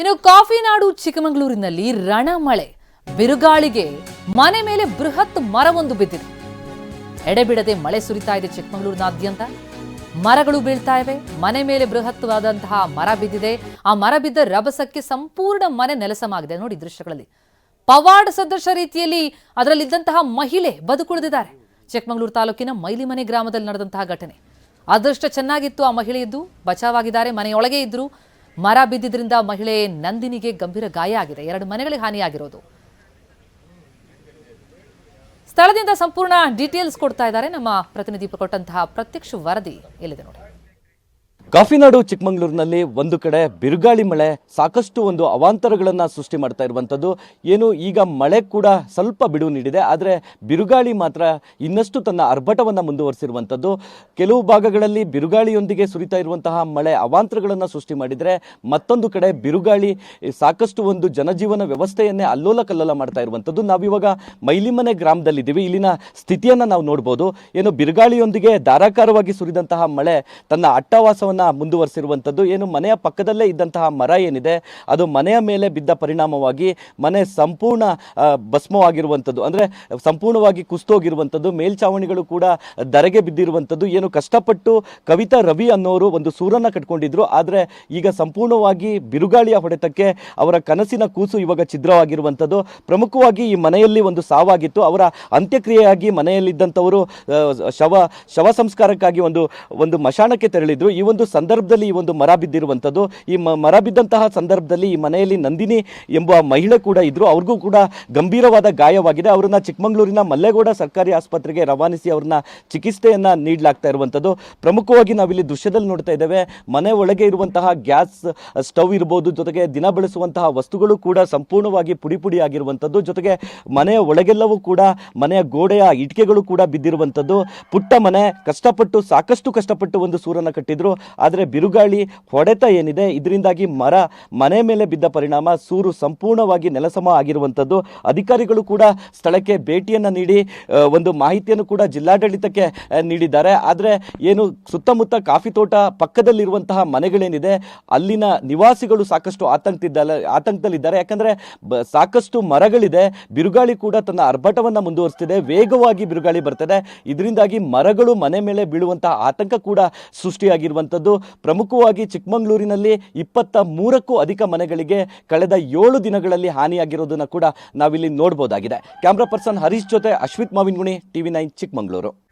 ಇನ್ನು ಕಾಫಿನಾಡು ಚಿಕ್ಕಮಗಳೂರಿನಲ್ಲಿ ರಣಮಳೆ. ಬಿರುಗಾಳಿಗೆ ಮನೆ ಮೇಲೆ ಬೃಹತ್ ಮರವೊಂದು ಬಿದ್ದಿದೆ. ಎಡೆಬಿಡದೆ ಮಳೆ ಸುರಿತಾ ಇದೆ ಚಿಕ್ಕಮಗಳೂರಿನಾದ್ಯಂತ. ಮರಗಳು ಬೀಳ್ತಾ ಇವೆ. ಮನೆ ಮೇಲೆ ಬೃಹತ್ವಾದಂತಹ ಮರ ಬಿದ್ದಿದೆ. ಆ ಮರ ಬಿದ್ದ ರಭಸಕ್ಕೆ ಸಂಪೂರ್ಣ ಮನೆ ನೆಲಸಮಾಗಿದೆ. ನೋಡಿ ದೃಶ್ಯಗಳಲ್ಲಿ. ಪವಾಡ ಸದೃಶ ರೀತಿಯಲ್ಲಿ ಅದರಲ್ಲಿದ್ದಂತಹ ಮಹಿಳೆ ಬದುಕುಳಿದಿದ್ದಾರೆ. ಚಿಕ್ಕಮಗಳೂರು ತಾಲೂಕಿನ ಮೈಲಿಮನೆ ಗ್ರಾಮದಲ್ಲಿ ನಡೆದಂತಹ ಘಟನೆ. ಅದೃಷ್ಟ ಚೆನ್ನಾಗಿತ್ತು ಆ ಮಹಿಳೆಯದ್ದು. ಬಚಾವಾಗಿದ್ದಾರೆ ಮನೆಯೊಳಗೆ ಇದ್ರು. ಮರ ಬಿದ್ದಿದ್ರಿಂದ ಮಹಿಳೆ ನಂದಿನಿಗೆ ಗಂಭೀರ ಗಾಯ ಆಗಿದೆ. ಎರಡು ಮನೆಗಳಿಗೆ ಹಾನಿಯಾಗಿರೋದು. ಸ್ಥಳದಿಂದ ಸಂಪೂರ್ಣ ಡೀಟೇಲ್ಸ್ ಕೊಡ್ತಾ ಇದ್ದಾರೆ ನಮ್ಮ ಪ್ರತಿನಿಧಿ ಕೊಟ್ಟಂತಹ ಪ್ರತ್ಯಕ್ಷ ವರದಿ ಎಲ್ಲಿದೆ ನೋಡಿ. ಕಾಫಿನಾಡು, ಚಿಕ್ಕಮಗಳೂರಿನಲ್ಲಿ ಒಂದು ಕಡೆ ಬಿರುಗಾಳಿ ಮಳೆ, ಸಾಕಷ್ಟು ಒಂದು ಅವಾಂತರಗಳನ್ನು ಸೃಷ್ಟಿ ಮಾಡ್ತಾ ಇರುವಂಥದ್ದು. ಏನು ಈಗ ಮಳೆ ಕೂಡ ಸ್ವಲ್ಪ ಬಿಡುವು ನೀಡಿದೆ, ಆದರೆ ಬಿರುಗಾಳಿ ಮಾತ್ರ ಇನ್ನಷ್ಟು ತನ್ನ ಅರ್ಭಟವನ್ನು ಮುಂದುವರಿಸಿರುವಂಥದ್ದು. ಕೆಲವು ಭಾಗಗಳಲ್ಲಿ ಬಿರುಗಾಳಿಯೊಂದಿಗೆ ಸುರಿತಾ ಇರುವಂತಹ ಮಳೆ ಅವಾಂತರಗಳನ್ನು ಸೃಷ್ಟಿ ಮಾಡಿದರೆ ಮತ್ತೊಂದು ಕಡೆ ಬಿರುಗಾಳಿ ಸಾಕಷ್ಟು ಒಂದು ಜನಜೀವನ ವ್ಯವಸ್ಥೆಯನ್ನೇ ಅಲ್ಲೋಲ ಕಲ್ಲೋಲ ಮಾಡ್ತಾ ಇರುವಂಥದ್ದು. ನಾವಿವಾಗ ಮೈಲಿಮನೆ ಗ್ರಾಮದಲ್ಲಿದ್ದೀವಿ. ಇಲ್ಲಿನ ಸ್ಥಿತಿಯನ್ನು ನಾವು ನೋಡ್ಬೋದು. ಏನು ಬಿರುಗಾಳಿಯೊಂದಿಗೆ ಧಾರಾಕಾರವಾಗಿ ಸುರಿದಂತಹ ಮಳೆ ತನ್ನ ಅಟ್ಟವಾಸವನ್ನು ಮುಂದುವರಿಸಿರುವಂಥದ್ದು. ಏನು ಮನೆಯ ಪಕ್ಕದಲ್ಲೇ ಇದ್ದಂತಹ ಮರ ಏನಿದೆ, ಅದು ಮನೆಯ ಮೇಲೆ ಬಿದ್ದ ಪರಿಣಾಮವಾಗಿ ಮನೆ ಸಂಪೂರ್ಣ ಭಸ್ಮವಾಗಿರುವಂಥದ್ದು. ಅಂದರೆ ಸಂಪೂರ್ಣವಾಗಿ ಕುಸ್ತೋಗಿರುವಂಥದ್ದು ಮೇಲ್ಛಾವಣಿಗಳು ಕೂಡ ಧರೆಗೆ ಬಿದ್ದಿರುವಂಥದ್ದು. ಏನು ಕಷ್ಟಪಟ್ಟು ಕವಿತಾ ರವಿ ಅನ್ನೋರು ಒಂದು ಸೂರನ್ನ ಕಟ್ಕೊಂಡಿದ್ರು. ಆದರೆ ಈಗ ಸಂಪೂರ್ಣವಾಗಿ ಬಿರುಗಾಳಿಯ ಹೊಡೆತಕ್ಕೆ ಅವರ ಕನಸಿನ ಕೂಸು ಇವಾಗ ಛಿದ್ರವಾಗಿರುವಂಥದ್ದು. ಪ್ರಮುಖವಾಗಿ ಈ ಮನೆಯಲ್ಲಿ ಒಂದು ಸಾವಾಗಿತ್ತು. ಅವರ ಅಂತ್ಯಕ್ರಿಯೆಯಾಗಿ ಮನೆಯಲ್ಲಿದ್ದಂಥವರು ಶವ ಶವ ಸಂಸ್ಕಾರಕ್ಕಾಗಿ ಒಂದು ಒಂದು ಮಶಾಣಕ್ಕೆ ತೆರಳಿದ್ರು. ಈ ಒಂದು ಸಂದರ್ಭದಲ್ಲಿ ಈ ಒಂದು ಮರ ಬಿದ್ದಿರುವಂಥದ್ದು, ಈ ಮರ ಬಿದ್ದಂತಹ ಸಂದರ್ಭದಲ್ಲಿ ಈ ಮನೆಯಲ್ಲಿ ನಂದಿನಿ ಎಂಬ ಮಹಿಳೆ ಕೂಡ ಇದ್ರು. ಅವ್ರಿಗೂ ಕೂಡ ಗಂಭೀರವಾದ ಗಾಯವಾಗಿದೆ. ಅವರನ್ನ ಚಿಕ್ಕಮಗಳೂರಿನ ಮಲ್ಲೇಗೌಡ ಸರ್ಕಾರಿ ಆಸ್ಪತ್ರೆಗೆ ರವಾನಿಸಿ ಅವ್ರನ್ನ ಚಿಕಿತ್ಸೆಯನ್ನ ನೀಡಲಾಗ್ತಾ ಇರುವಂಥದ್ದು. ಪ್ರಮುಖವಾಗಿ ನಾವಿಲ್ಲಿ ದೃಶ್ಯದಲ್ಲಿ ನೋಡ್ತಾ ಇದ್ದೇವೆ, ಮನೆ ಒಳಗೆ ಇರುವಂತಹ ಗ್ಯಾಸ್ ಸ್ಟವ್ ಇರ್ಬೋದು, ಜೊತೆಗೆ ದಿನ ಬಳಸುವಂತಹ ವಸ್ತುಗಳು ಕೂಡ ಸಂಪೂರ್ಣವಾಗಿ ಪುಡಿ ಪುಡಿ ಆಗಿರುವಂಥದ್ದು. ಜೊತೆಗೆ ಮನೆಯ ಒಳಗೆಲ್ಲವೂ ಕೂಡ, ಮನೆಯ ಗೋಡೆಯ ಇಟಿಕೆಗಳು ಕೂಡ ಬಿದ್ದಿರುವಂಥದ್ದು. ಪುಟ್ಟ ಮನೆ, ಕಷ್ಟಪಟ್ಟು, ಸಾಕಷ್ಟು ಕಷ್ಟಪಟ್ಟು ಒಂದು ಸೂರನ್ನು ಕಟ್ಟಿದ್ರು. ಆದರೆ ಬಿರುಗಾಳಿ ಹೊಡೆತ ಏನಿದೆ, ಇದರಿಂದಾಗಿ ಮರ ಮನೆ ಮೇಲೆ ಬಿದ್ದ ಪರಿಣಾಮ, ಸೂರು ಸಂಪೂರ್ಣವಾಗಿ ನೆಲಸಮ ಆಗಿರುವಂಥದ್ದು. ಅಧಿಕಾರಿಗಳು ಕೂಡ ಸ್ಥಳಕ್ಕೆ ಭೇಟಿಯನ್ನು ನೀಡಿ ಒಂದು ಮಾಹಿತಿಯನ್ನು ಕೂಡ ಜಿಲ್ಲಾಡಳಿತಕ್ಕೆ ನೀಡಿದ್ದಾರೆ. ಆದರೆ ಏನು ಸುತ್ತಮುತ್ತ ಕಾಫಿ ತೋಟ ಪಕ್ಕದಲ್ಲಿರುವಂತಹ ಮನೆಗಳೇನಿದೆ, ಅಲ್ಲಿನ ನಿವಾಸಿಗಳು ಸಾಕಷ್ಟು ಆತಂಕದಿದ್ದಲ್ಲ ಆತಂಕದಲ್ಲಿದ್ದಾರೆ. ಯಾಕಂದರೆ ಸಾಕಷ್ಟು ಮರಗಳಿದೆ. ಬಿರುಗಾಳಿ ಕೂಡ ತನ್ನ ಅರ್ಭಟವನ್ನು ಮುಂದುವರಿಸ್ತಿದೆ. ವೇಗವಾಗಿ ಬಿರುಗಾಳಿ ಬರ್ತದೆ. ಇದರಿಂದಾಗಿ ಮರಗಳು ಮನೆ ಮೇಲೆ ಬೀಳುವಂತಹ ಆತಂಕ ಕೂಡ ಸೃಷ್ಟಿಯಾಗಿರುವಂಥದ್ದು. ಪ್ರಮುಖವಾಗಿ ಚಿಕ್ಕಮಗಳೂರಿನಲ್ಲಿ ಇಪ್ಪತ್ತ ಮೂರಕ್ಕೂ ಅಧಿಕ ಮನೆಗಳಿಗೆ ಕಳೆದ ಏಳು ದಿನಗಳಲ್ಲಿ ಹಾನಿಯಾಗಿರೋದನ್ನ ಕೂಡ ನಾವಿಲ್ಲಿ ನೋಡ್ಬೋದಾಗಿದೆ. ಕ್ಯಾಮ್ರಾ ಪರ್ಸನ್ ಹರೀಶ್ ಜೊತೆ ಅಶ್ವಿತ್ ಮಾವಿನ್ಗುಣಿ, ಟಿವಿ ನೈನ್ ಚಿಕ್ಕಮಗಳೂರು.